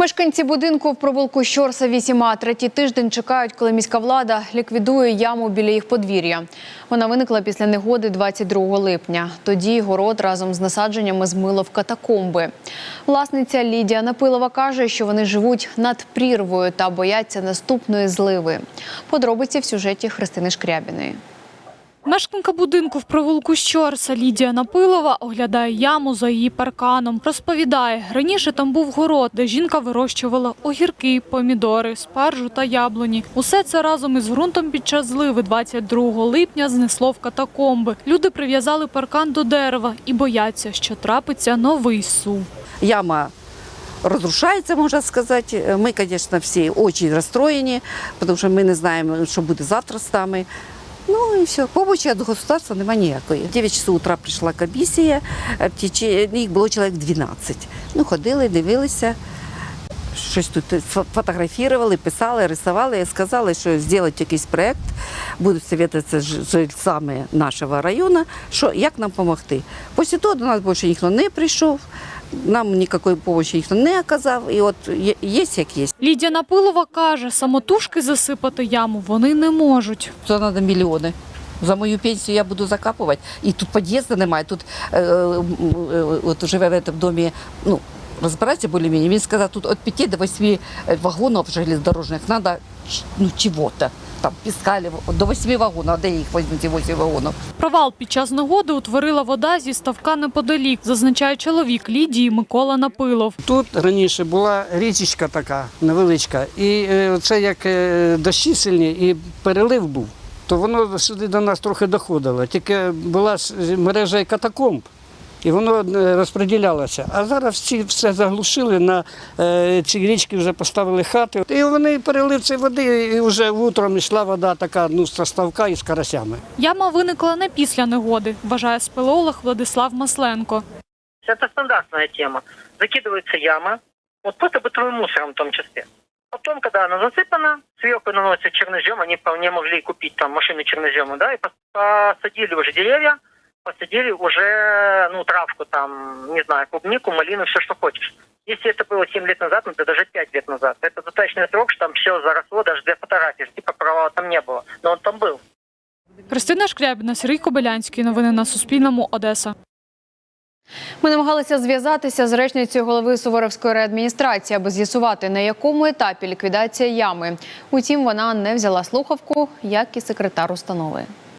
Мешканці будинку в провулку Щорса 8А третій тиждень чекають, коли міська влада ліквідує яму біля їх подвір'я. Вона виникла після негоди 22 липня. Тоді город разом з насадженнями змило в катакомби. Власниця Лідія Напилова каже, що вони живуть над прірвою та бояться наступної зливи. Подробиці в сюжеті Христини Шкрябіної. Мешканка будинку в провулку Щорса Лідія Напилова оглядає яму за її парканом. Розповідає, раніше там був город, де жінка вирощувала огірки, помідори, спаржу та яблуні. Усе це разом із ґрунтом під час зливи 22 липня знесло в катакомби. Люди прив'язали паркан до дерева і бояться, що трапиться новий сув. яма разрушается, можно сказать. Мы, конечно, все очень расстроены, потому что мы не знаємо, що буде завтра з нами. Ну і все. Помочі від государства немає ніякої. В 9 часов утра прийшла комісія, їх було чоловік 12. Ну, ходили, дивилися, щось тут фо- фотографували, писали, рисували, сказали, що зробити якийсь проєкт, будуть советуватися з жильцями нашого району, що як нам допомогти. Після того до нас більше ніхто не прийшов, нам ніякої допомоги ніхто не оказав, і от є, є як є. Лідія Напилова каже, самотужки засипати яму вони не можуть. Це треба мільйони. За мою пенсію я буду закапувати. І тут під'їзду немає. Тут е, е, от живе в цьому домі, ну, розбирається більш-менш. Він сказав, тут від 5 до 8 вагонів железнодорожних треба ну, чого-то. Там піскали до 8 вагонів, а де їх візьмуть, ці 8 вагонів? Провал під час негоди утворила вода зі ставка неподалік, зазначає чоловік Лідії Микола Напилов. Тут раніше була річечка така невеличка, і е, це як е, дощі сильні і перелив був, то воно сюди до нас трохи доходило. Тільки була мережа катакомб, і воно е, розподілялося. А зараз ці все заглушили, на е, ці річки вже поставили хати. І вони перелив цієї води, і вже утром йшла вода така ну, з ставка із карасями. Яма виникла не після негоди, вважає спелеолог Владислав Масленко. Это стандартная тема. Закидывается яма, вот просто бытовым мусором в том числе. Потом, когда она засыпана, сверху наносится чернозем, они вполне могли купить там машину чернозема, да, и пос- посадили уже деревья, посадили уже, ну, травку там, не знаю, клубнику, малину, все, что хочешь. Если это было 7 лет назад, ну, это даже 5 лет назад, это достаточный срок, что там все заросло, даже для фотографий, типа провала там не было, но он там был. Христина Шкрябіна, Сергій Кобилянський. Новини на Суспільному. Одеса. Ми намагалися зв'язатися з речницею голови Суворовської реадміністрації, аби з'ясувати, на якому етапі ліквідація ями. Утім, вона не взяла слухавку, як і секретар установи.